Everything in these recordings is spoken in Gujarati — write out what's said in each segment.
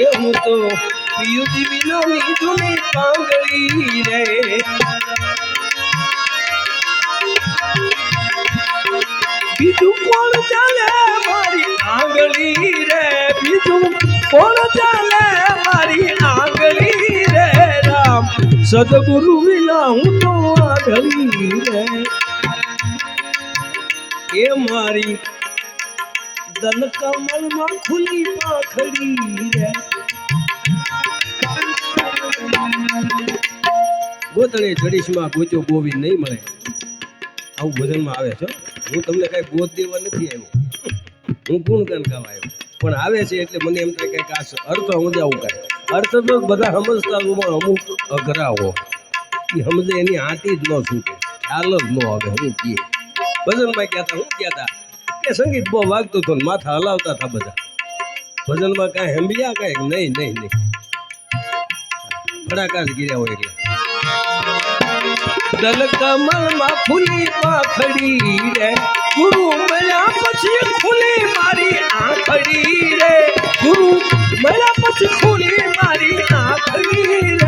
એ હું તો પિયુજી વિના લીધું પાંગળી રે. બીજું કોણ ચાલે મારી આંગળી રે? બીજું કોણ ચાલે મારી આંગળી રે? રામ સદગુરુ વિના હું તો આંગળી રે. એ મારી દલ કમળમાં ખુલી પાખડી રે. ગોતળે જડીશમાં ગોચો ગોવી નહીં મળે. આવું ભજનમાં આવે છે, હું. તમને કઈ ગોત દેવા નથી આવ્યો. હું ગુણગાન ગાવા આવ્યો. પણ આવે છે એટલે મને એમ થાય કે આ અર્થ સમજાવું કાંઈ. અર્થ તો બધા સમજતા અમુક અઘરા હો એ સમજે એની હાથી જ ન છૂટે. ખ્યાલ જ ન આવે, હું કીએ. ભજનમાં કહેતા હું કહેતા કે સંગીત બહુ વાગતું હતું ને માથા હલાવતા હતા બધા. ભજનમાં કાંઈ હંભિયા કાંઈ નહીં નહીં નહીં. ફડાકા જ ગીર્યા હોય એટલે. દલ કમળમાં ફૂલી પાખડી રે. ગુરુ મળ્યા પછી ખુલી મારી આંખડી રે. ગુરુ મળ્યા પછી ખુલી મારી આંખડી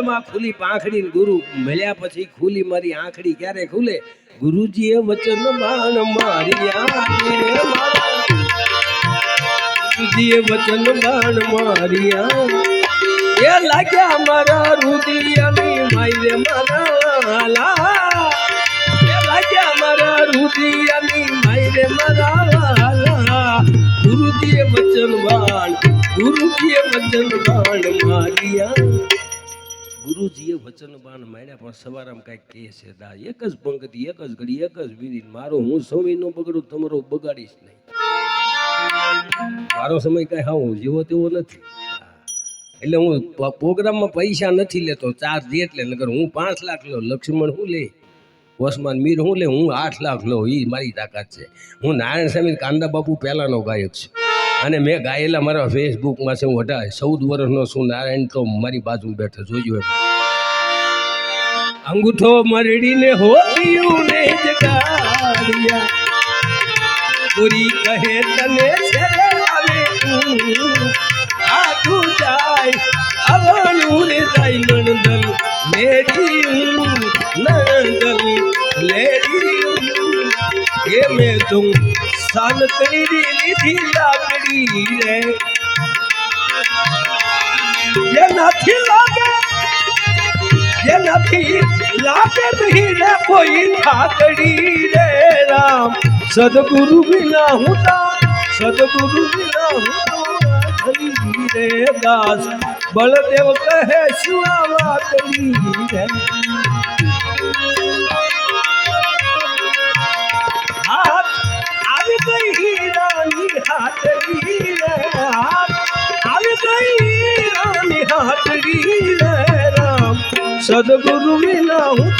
રે ખુલી પાંખડી ગુરુ મળ્યા પછી ખુલી મારી આંખડી ક્યારે ખુલે? ગુરુજીએ વચન માન મારી. ગુરુજીએ વચન માન મારી એ લાગ્યા મારા રુદિયાની માયરે મારા વાલા એ લાગ્યા મારા રુદિયાની માયરે મારા વાલા ગુરુજીએ વચન બાણ ગુરુજીએ વચન બાણ મારિયા. ગુરુજીએ વચન બાણ માંડ્યા પણ સવારમાં કાંઈક કહે છે, દા, એક જ પંક્તિ, એક જ ઘડી, એક જ વિધિ મારો હું સમય નો બગડું, તમારો બગાડીશ નહીં. મારો સમય કાંઈ હા હું જેવો તેવો નથી. એટલે હું પ્રોગ્રામમાં પૈસા નથી લેતો ચાર દે એટલે નગર હું પાંચ લાખ લઉં લક્ષ્મણ હું લે ઓસમાન મીર હું લે, હું આઠ લાખ લઉં એ મારી તાકાત છે. હું નારાયણ સ્વામી કાંદા બાપુ પહેલાંનો ગાયક છું. અને મેં ગાયેલા મારા ફેસબુકમાં છે, હું અઢાર ચૌદ વર્ષનો છું, નારાયણ તો મારી બાજુ બેઠો જોજો એમ. અંગૂઠો મરડીને હોયું ને જગાડ્યા. પૂરી કહે, તને છે આવે આ તું જાય આવવાનું રે જાય નણદલ લેડી નણદલ લેડી એ મેં તું સાન કરી લીધી લાકડી રે જે નથી લાગે જે નથી લાગે નહીં રે કોઈ ઠાકડી રે રામ સદગુરુ વિના હું તા સદગુરુ વિના હું તો હરી રે દાસ બળદેવ કહે શું આ વાતડી રે હાથડી રે રામ. સદગુરુ વિના હું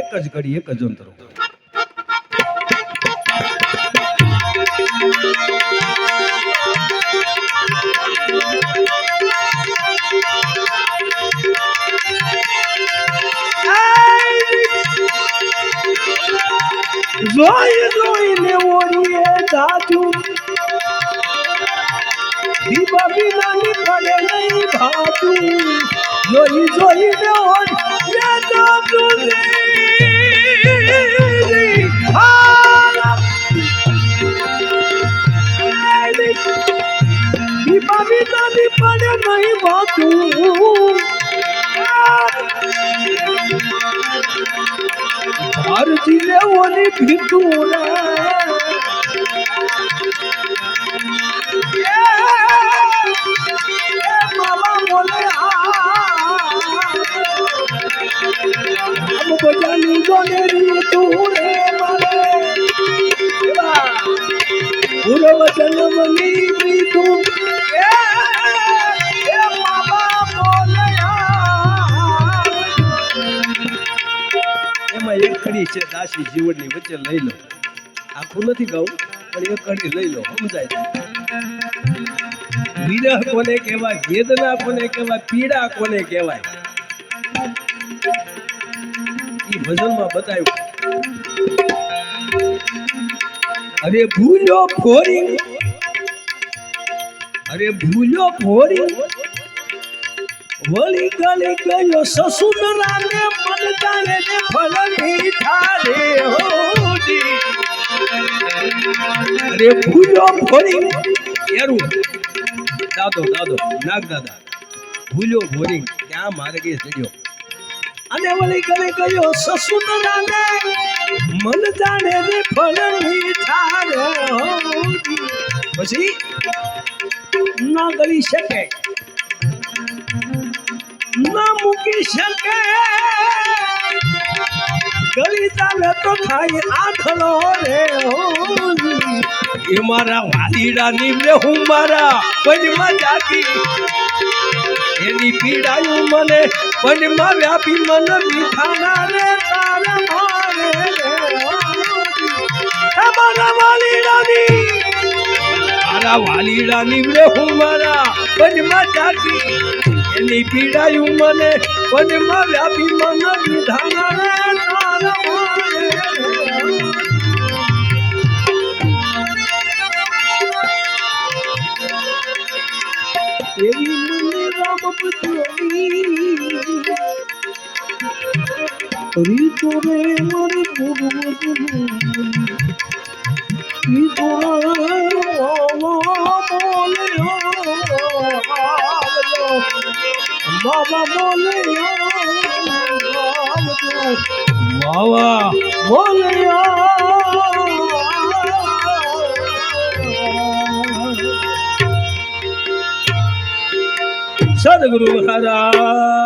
એક જ ઘડી એક જ અંતરો. জয় রইলে ওরিয়ে দাদু দিবা বিনানি পারে নাই ভাদু জয় জয় রে ওরিয়ে দাদু রে দিবা বিনানি পারে নাই ভাদু વાતું ભારતી લેવોની ભીતું મામા કડી છે, દાસી જીવનની વચ્ચે લઈ લો. આખું નથી ગાવું પણ એ કડી લઈ લો, સમજાય વિરહ કોને કહેવાય, વેદના કોને કહેવાય, પીડા કોને કહેવાય? એ ભજનમાં બતાવ્યું. અરે ભૂલ્યો ફોરી, અરે ભૂલ્યો ફોરી. વળી ગલી ગયો સસુંદરાને મન જાણે ને ફળ મીઠા રે હોડી. અરે ભૂલ્યો ફોરી એરું. દાદો દાદો, નાગ દાદા. ભૂલ્યો ફોરી ક્યાં માર્ગે ચડ્યો અને વળી ગલે ગયો સસુંદરાને મન જાણે ને ફળ મીઠા રે હોડી. પછી? ના ગળી શકે. ના મૂકી શકે. ગળી ચાલે તો થાય આખલો રે એ મારા વાલીડા બે હું મારા પદમાં જાતી એની પીડાયું મને પદમાં વ્યાપી મન મીઠાના રે, તારા મારે રે મારા વાલીડાની. મારા વાલીડા નીવડે હું મારા પંજમા જાતી એની પીડાયું મને પદમાં વ્યાપી મન વિધાન એવી મને રામ બચોરી રીતો રે મારી પૂર્વજની બાબા બોલે આવજો બાવા બોલે સદગુરુ મહારાજ